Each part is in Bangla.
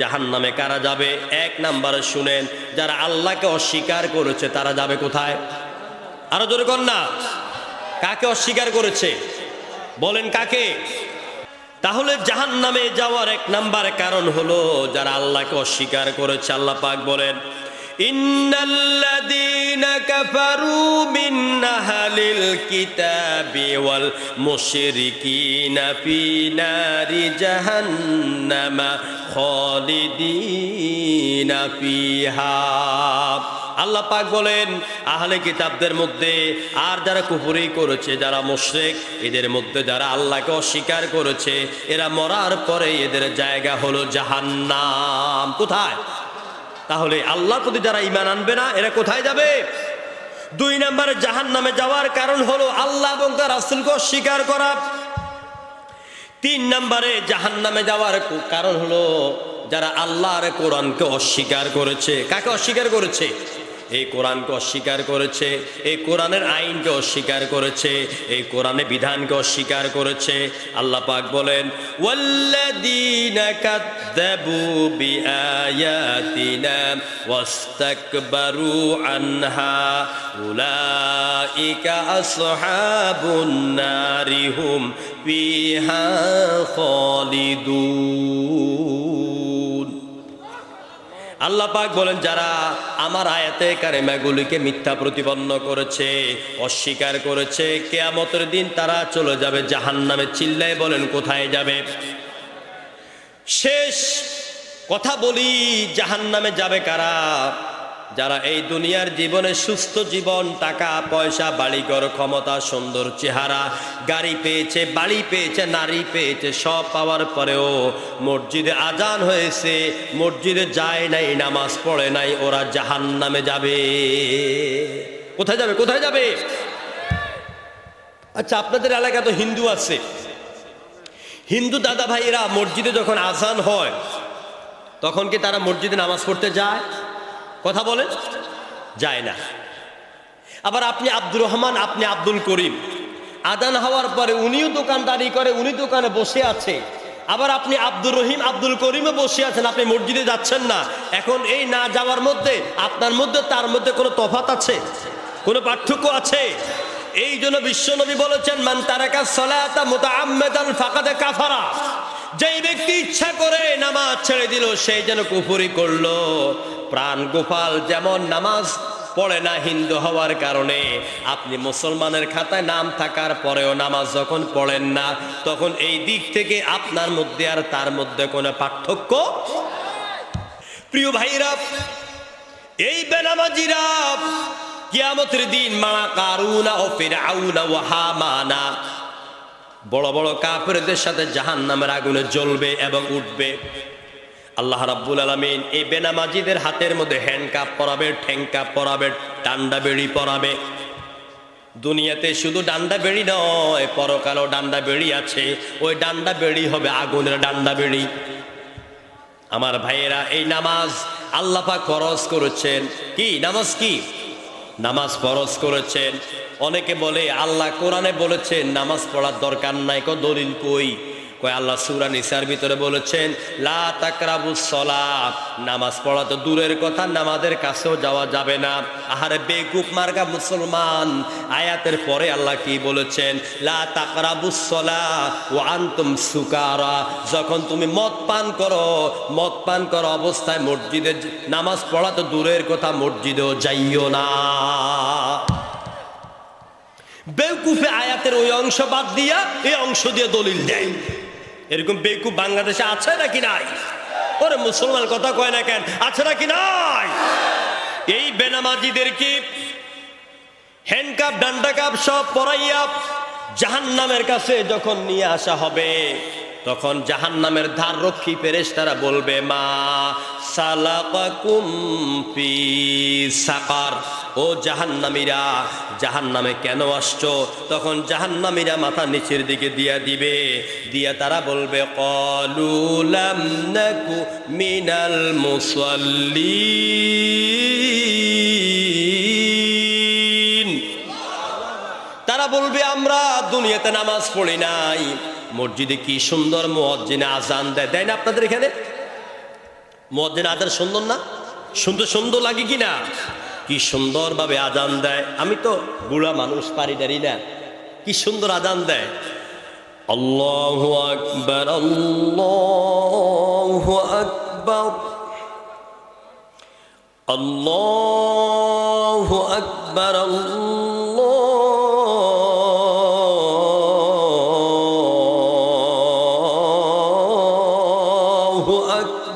জাহান নামে কারা যাবে? এক নাম্বারে শুনেন, যারা আল্লাহকে অস্বীকার করেছে, তারা যাবে কোথায়? আরও জোরে না। কাকে অস্বীকার করেছে? বলেন কাকে? তাহলে জাহান নামে যাওয়ার এক নাম্বার কারণ হলো, যারা আল্লাহকে অস্বীকার করেছে, আল্লাহ পাক বলেন আল্লাহ পাক বলেন, আহলে কিতাবদের মধ্যে আর যারা কুপুরি করেছে, যারা মুশরিক, এদের মধ্যে যারা আল্লাহকে অস্বীকার করেছে, এরা মরার পরে এদের জায়গা হলো জাহান্নাম। কোথায়? তাহলে আল্লাহর প্রতি যারা ইমান আনবে না, এরা কোথায় যাবে? দুই নম্বরে জাহান নামে যাওয়ার কারণ হলো আল্লাহ এবং তার রাসুলকে অস্বীকার করা। তিন নম্বরে জাহান নামে যাওয়ার কারণ হলো যারা আল্লাহর কোরআনকে অস্বীকার করেছে। কাকে অস্বীকার করেছে? এই কোরআনকে অস্বীকার করেছে, এই কোরআনের আইনকে অস্বীকার করেছে, এই কোরআনের বিধানকে অস্বীকার করেছে। আল্লাহ পাক বলেন আনহা ফিহা খালিদুন। আল্লাহ পাক বলেন, যারা আমার আয়াতে কারেমাগুলিকে মিথ্যা প্রতিপন্ন করেছে, অস্বীকার করেছে, কেয়ামতের দিন তারা চলে যাবে জাহান্নামে। চিল্লায় বলেন, কোথায় যাবে? শেষ কথা বলি জাহান নামে যাবে কারা? যারা এই দুনিয়ার জীবনে সুস্থ জীবন, টাকা, পয়সা, বাড়িঘর, ক্ষমতা, সুন্দর চেহারা, গাড়ি পেয়েছে, বাড়ি পেয়েছে, নারী পেয়েছে, সব পাওয়ার পরেও মসজিদে আজান হয়েছে, মসজিদে যায় নাই, নামাজ পড়ে নাই, ওরা জাহান্নামে যাবে। কোথায় যাবে কোথায় যাবে? আচ্ছা আপনাদের এলাকা তো হিন্দু আছে। হিন্দু দাদা ভাইয়েরা মসজিদে যখন আজান হয়, তখন কি তারা মসজিদে নামাজ পড়তে যায়? কথা বলেন? যায় না। আবার আপনি আব্দুর রহমান, আপনি আব্দুল করিম। আদান হওয়ার পরে উনিও দোকানদারি করে, উনি দোকানে বসে আছে। আবার আপনি আব্দুর রহিম, আব্দুল করিমও বসে আছেন, আপনি মসজিদে যাচ্ছেন না। এখন এই না যাওয়ার মধ্যে, আপনার মধ্যে, তার মধ্যে কোনো তফাত আছে? কোনো পার্থক্য আছে? এই জন্য বিশ্বনবী বলেছেন, মান তারাকা সলাতা মুতাআম্মাদান ফাকাদে কাফারা। যেই ব্যক্তি ইচ্ছা করে নামাজ ছেড়ে দিল সেই যেন কুফুরি করল। প্রাণ গোপাল যেমন নামাজ পড়ে না হিন্দু হওয়ার কারণে, আপনি মুসলমানের খাতায় নাম থাকার পরেও নামাজ যখন পড়েন না, তখন এই দিক থেকে আপনার মধ্যে আর তার মধ্যে কোনো পার্থক্য প্রিয় ভাইরা, এই বেনামাজিরা কিয়ামতের দিন মা কারুনা ও ফিরাউনা ও হামানা। বড় বড় কাফেরদের সাথে জাহান নামের আগুনে জ্বলবে এবং উঠবে। আল্লাহ রাব্বুল আলমিন এই বেনামাজিদের হাতের মধ্যে হ্যান্ডকাপ পরাবে ঠ্যাংকাপ পরাবে, ডান্ডা বেড়ি পরাবে। দুনিয়াতে শুধু ডান্ডা বেড়ি নয়, পরকালও ডান্ডা বেড়ি আছে। ওই ডান্ডা বেড়ি হবে আগুনের ডান্ডা বেড়ি। আমার ভাইয়েরা, এই নামাজ আল্লাপা খরচ করেছেন। কি? নামাজ কি? নামাজ ফরজ করেছেন। অনেকে বলে, আল্লাহ কোরআনে বলেছেন, নামাজ পড়ার দরকার নাই কো দলিল কই? কয় আল্লাহ সুরা নিসার ভিতরে বলেছেন, লা তাকরাবু সলাত। নামাজ পড়া তো দূরের কথা, নামাজের কাছেও যাওয়া যাবে না। আহারে বেকুব মার্গা মুসলমান, আয়াতের পরে আল্লাহ কি বলেছেন, লা সলা ও আনতুম সুকারা। যখন তুমি মদ পান করো, মদ পান করো অবস্থায় মসজিদে নামাজ পড়া তো দূরের কথা, মসজিদেও যাইও না। বেকুফে আয়াতের ওই অংশ বাদ দিয়া, এই অংশ দিয়ে দলিল দেয়। এরকম বেকুব বাংলাদেশে আছে নাকি নাই? ওরে মুসলমান কথা কয় না কেন? আছে নাকি নাই? এই বেনামাজিদেরকে হ্যান্ডকাপ ডান্ডা কাপ সব পরাইয়া জাহান নামের কাছে যখন নিয়ে আসা হবে তখন জাহান নামের ধার রক্ষী পেরেশ তারা বলবে, মা সালাকাকুম ফি সাকার। ও জাহান্নামীরা, জাহান্নামে কেন আসছো? তখন জাহান্নামীরা মাথা নিচের দিকে দিয়া দিবে। দিয়া তারা বলবে কলুলাম নাকু মিনাল মুসাল্লিন। তারা বলবে, আমরা দুনিয়াতে নামাজ পড়ি নাই। মসজিদে কি সুন্দর মুয়াজ্জিনে আজান দেয় দেয় না আপনাদের এখানে? মদিন আজান সুন্দর না? সুন্দর সুন্দর লাগে কি না? কি সুন্দরভাবে আজান দেয়। আমি তো বুড়া মানুষ, পারি দাঁড়ি না। কি সুন্দর আজান দেয়। আল্লাহু আকবার আল্লাহু আকবার। আল্লাহু আকবার, আল্লাহু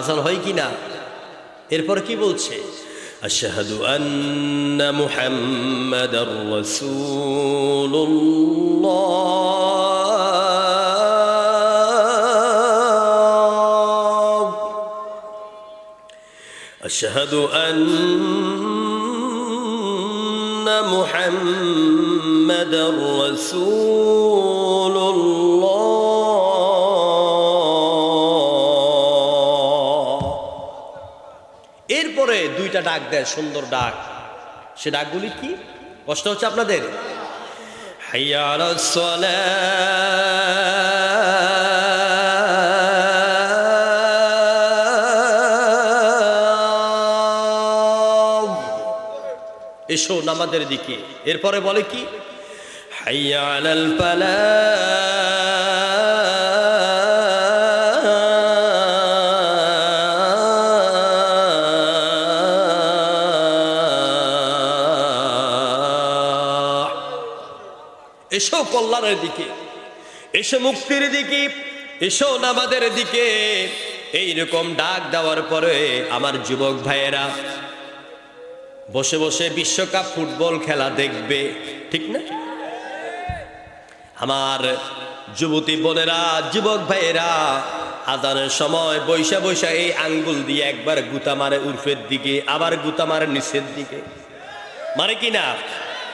এরকম আসান হয় কি না? এরপর কি বলছে? আশহাদু আন্না মুহাম্মাদার রাসূলুল্লাহ। আশহাদু আন্না মুহাম্মাদার রাসূলুল্লাহ দুইটা ডাক দেয়, সুন্দর ডাক। সে ডাকগুলি কি? কষ্ট হচ্ছে আপনাদের? সালাহ। এসো নামাজের দিকে। এরপরে বলে কি? হাইয়া আলাল এসো কল্যাণের দিকে। এসো মুক্তির দিকে। এসো নামাদের দিকে। এইরকম ডাক দেওয়ার পরে আমার যুবক ভাইয়েরা, বসে বসে বিশ্বকাপ ফুটবল খেলা দেখবে, ঠিক না? আমার যুবতী বোনেরা, যুবক ভাইয়েরা আদানের সময় বৈশা বৈশা এই আঙ্গুল দিয়ে একবার গুতা মারে উর্ফের দিকে, আবার গুতা মারে নিচের দিকে। মানে কি না?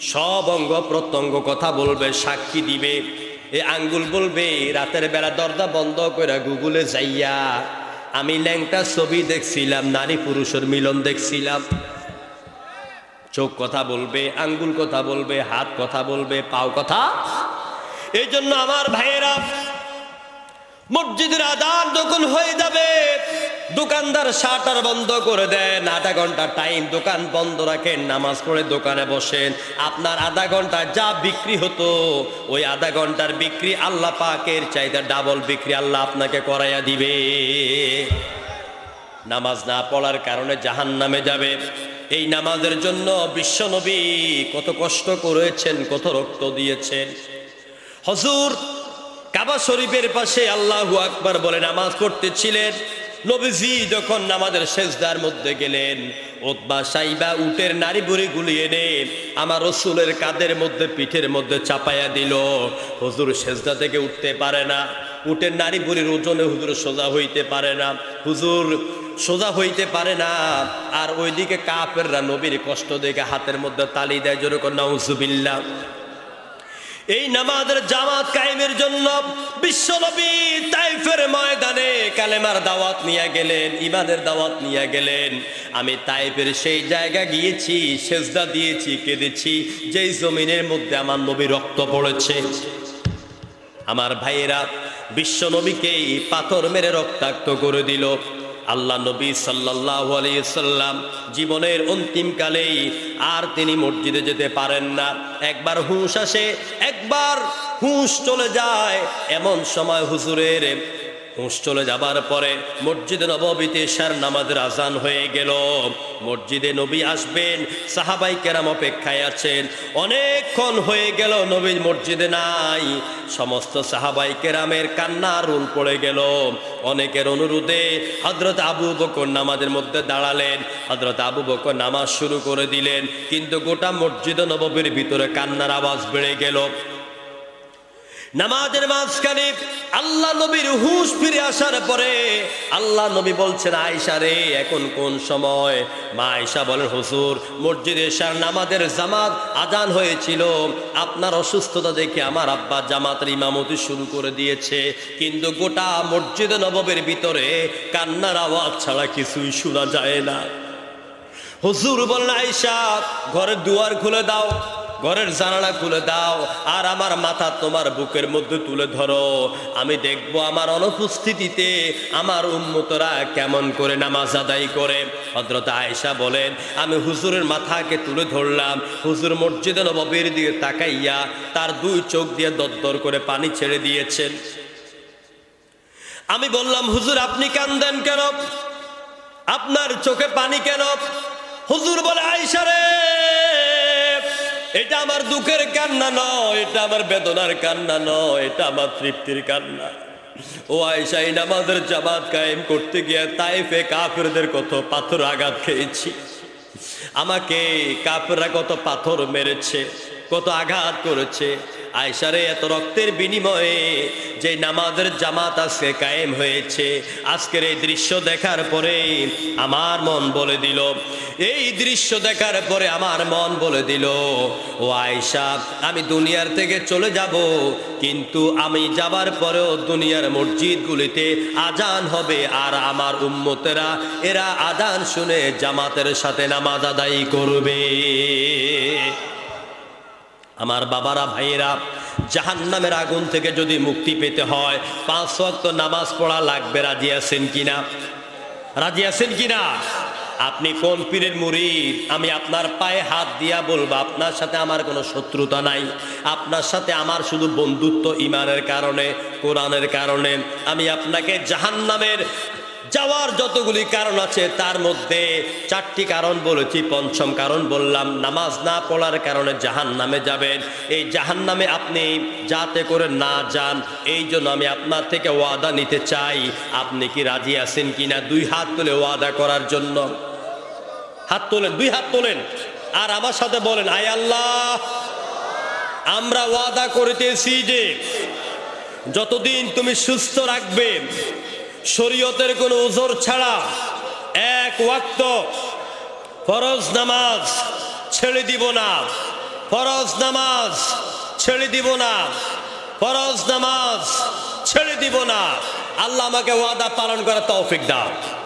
সব অঙ্গ প্রত্যঙ্গ কথা বলবে, সাক্ষী দিবে। এ আঙ্গুল বলবে, রাতের বেলা দরজা বন্ধ করে গুগলে যাইয়া আমি ল্যাংটা ছবি দেখছিলাম, নারী পুরুষের মিলন দেখছিলাম। চোখ কথা বলবে, আঙ্গুল কথা বলবে, হাত কথা বলবে, পাও কথা। এই জন্য আমার ভাইয়েরা, মসজিদের আদান যখন হয়ে যাবে দোকানদার শাটার বন্ধ করে দেন। আধা ঘণ্টা টাইম দোকান বন্ধ রাখেন, নামাজ পড়ে দোকানে বসেন। আপনার আধা ঘণ্টা যা বিক্রি হতো, ওই আধা ঘণ্টার বিক্রি আল্লাহ পাকের চাইতে ডাবল বিক্রি আল্লাহ আপনাকে করাইয়া দিবে। নামাজ না পড়ার কারণে জাহান নামে যাবে। এই নামাজের জন্য বিশ্বনবী কত কষ্ট করেছেন, কত রক্ত দিয়েছেন। হজুর, কাবা শরীফের পাশে আল্লাহু আকবার বলে নামাজ পড়তেছিলেন। নবীজি যখন নামাজের শেষদার মধ্যে গেলেন ওতবা সাইবা উটের নারী বুড়ি গুলিয়ে এনে আমার রসুলের কাদের মধ্যে, পিঠের মধ্যে চাপাইয়া দিল। হুজুর শেষদা থেকে উঠতে পারে না, উটের নারী বুড়ির ওজনে হুজুর সোজা হইতে পারে না। হুজুর সোজা হইতে পারে না, আর ওইদিকে কাপেররা নবীর কষ্ট দেখে হাতের মধ্যে তালি দেয় যেরকম নাউজুবিল্লাহ। এই নামাজের জামাত কায়েমের জন্য বিশ্বনবী তাইফের ময়দানে কালেমার দাওয়াত নিয়ে গেলেন ইমানের দাওয়াত নিয়ে গেলেন। আমি তাইফের সেই জায়গা গিয়েছি, সেজদা দিয়েছি, কেঁদেছি, যেই জমিনের মধ্যে আমার নবী রক্ত পড়েছে। আমার ভাইয়েরা, বিশ্ব নবীকে পাথর মেরে রক্তাক্ত করে দিল। আল্লাহ নবী সাল্লাহ আলাইসাল্লাম জীবনের অন্তিমকালেই আর তিনি মসজিদে যেতে পারেন না। একবার হুঁশ আসে, একবার হুঁশ চলে যায়। এমন সময় হুজুরের চলে যাবার পরে মসজিদে নববীতে সার নামাজের আজান হয়ে গেল। মসজিদে নবী আসবেন, সাহাবাই কেরাম অপেক্ষায় আছেন। অনেকক্ষণ হয়ে গেল নবী মসজিদে নাই। সমস্ত সাহাবাই কেরামের কান্না রুল পড়ে গেল। অনেকের অনুরোধে হজরত আবু বকর নামাজের মধ্যে দাঁড়ালেন। হজরত আবু বকর নামাজ শুরু করে দিলেন, কিন্তু গোটা মসজিদ নববীর ভিতরে কান্নার আওয়াজ বেড়ে গেল। নামাজের মাঝখানে আল্লাহ নবীর হুঁশ ফিরে আসার পরে আল্লাহ নবী বলছেন আয়সা রে, এখন কোন সময়? মা আয়সা বলেন হুজুর, মসজিদে এসার নামাজের জামাত আজান হয়েছিল। আপনার অসুস্থতা দেখে আমার আব্বা জামাতের ইমামতি শুরু করে দিয়েছে। কিন্তু গোটা মসজিদে নববের ভিতরে কান্নার আওয়াজ ছাড়া কিছুই শোনা যায় না। হুজুর বললেন আয়সা ঘরের দুয়ার খুলে দাও। ঘরের জানালা খুলে দাও, আর আমার মাথা তোমার বুকের মধ্যে তুলে ধরো। আমি দেখব আমার অনুপস্থিতিতে আমার উন্মতরা কেমন করে নামাজ আদায় করে। হজরত আয়েশা বলেন, আমি হুজুরের মাথাকে তুলে ধরলাম। হুজুর মসজিদে নববীর দিকে তাকাইয়া তার দুই চোখ দিয়ে দরদর করে পানি ছেড়ে দিয়েছেন। আমি বললাম, হুজুর, আপনি কান্দেন কেন? আপনার চোখে পানি কেন? হুজুর বলে আইসা রে এটা আমার দুঃখের কান্না নয়, এটা আমার বেদনার কান্না নয়, এটা আমার তৃপ্তির কান্না। ও আয়সাই নামাজের জামাত কায়েম করতে গিয়ে তাইফে কাফেরদের কত পাথর আঘাত খেয়েছি। আমাকে কাপড়রা কত পাথর মেরেছে। কত আঘাত করেছে। আয়সারে এত রক্তের বিনিময়ে যে নামাজের জামাত আজকে কায়েম হয়েছে। আজকের এই দৃশ্য দেখার পরে আমার মন বলে দিল, এই দৃশ্য দেখার পরে আমার মন বলে দিল, ও আয়সা আমি দুনিয়ার থেকে চলে যাব, কিন্তু আমি যাবার পরেও দুনিয়ার মসজিদগুলিতে আজান হবে আর আমার উম্মতেরা, এরা আজান শুনে জামাতের সাথে নামাজ আদায় করবে। আমার বাবারা, ভাইয়েরা জাহান নামের আগুন থেকে যদি মুক্তি পেতে হয়, পাঁচ ওয়াক্ত নামাজ পড়া লাগবে, রাজি আছেন কিনা? রাজি আছেন কিনা? আপনি কোন পীরের মুরিদ? আমি আপনার পায়ে হাত দিয়া বলব, আপনার সাথে আমার কোনো শত্রুতা নাই। আপনার সাথে আমার শুধু বন্ধুত্ব ইমানের কারণে, কোরআনের কারণে। আমি আপনাকে জাহান্নামের যাওয়ার যতগুলি কারণ আছে, তার মধ্যে চারটি কারণ বলেছি। পঞ্চম কারণ বললাম, নামাজ না পড়ার কারণে জাহান নামে যাবেন। এই জাহান নামে আপনি যাতে করে না যান, এই জন্য আমি আপনার থেকে ওয়াদা নিতে চাই। আপনি কি রাজি আছেন কিনা? দুই হাত তুলে ওয়াদা করার জন্য। হাত তোলেন, দুই হাত তোলেন। আর আমার সাথে বলেন, আয় আল্লাহ, আমরা ওয়াদা করিতেছি যে, যতদিন তুমি সুস্থ রাখবে শরীয়তের কোনো উজোর ছাড়া এক ওয়াক্ত ফরজ নামাজ ছেড়ে দিব না। ফরজ নামাজ ছেড়ে দিব না। ফরজ নামাজ ছেড়ে দিব না। আল্লাহ আমাকে ওয়াদা পালন করার তৌফিক দাও।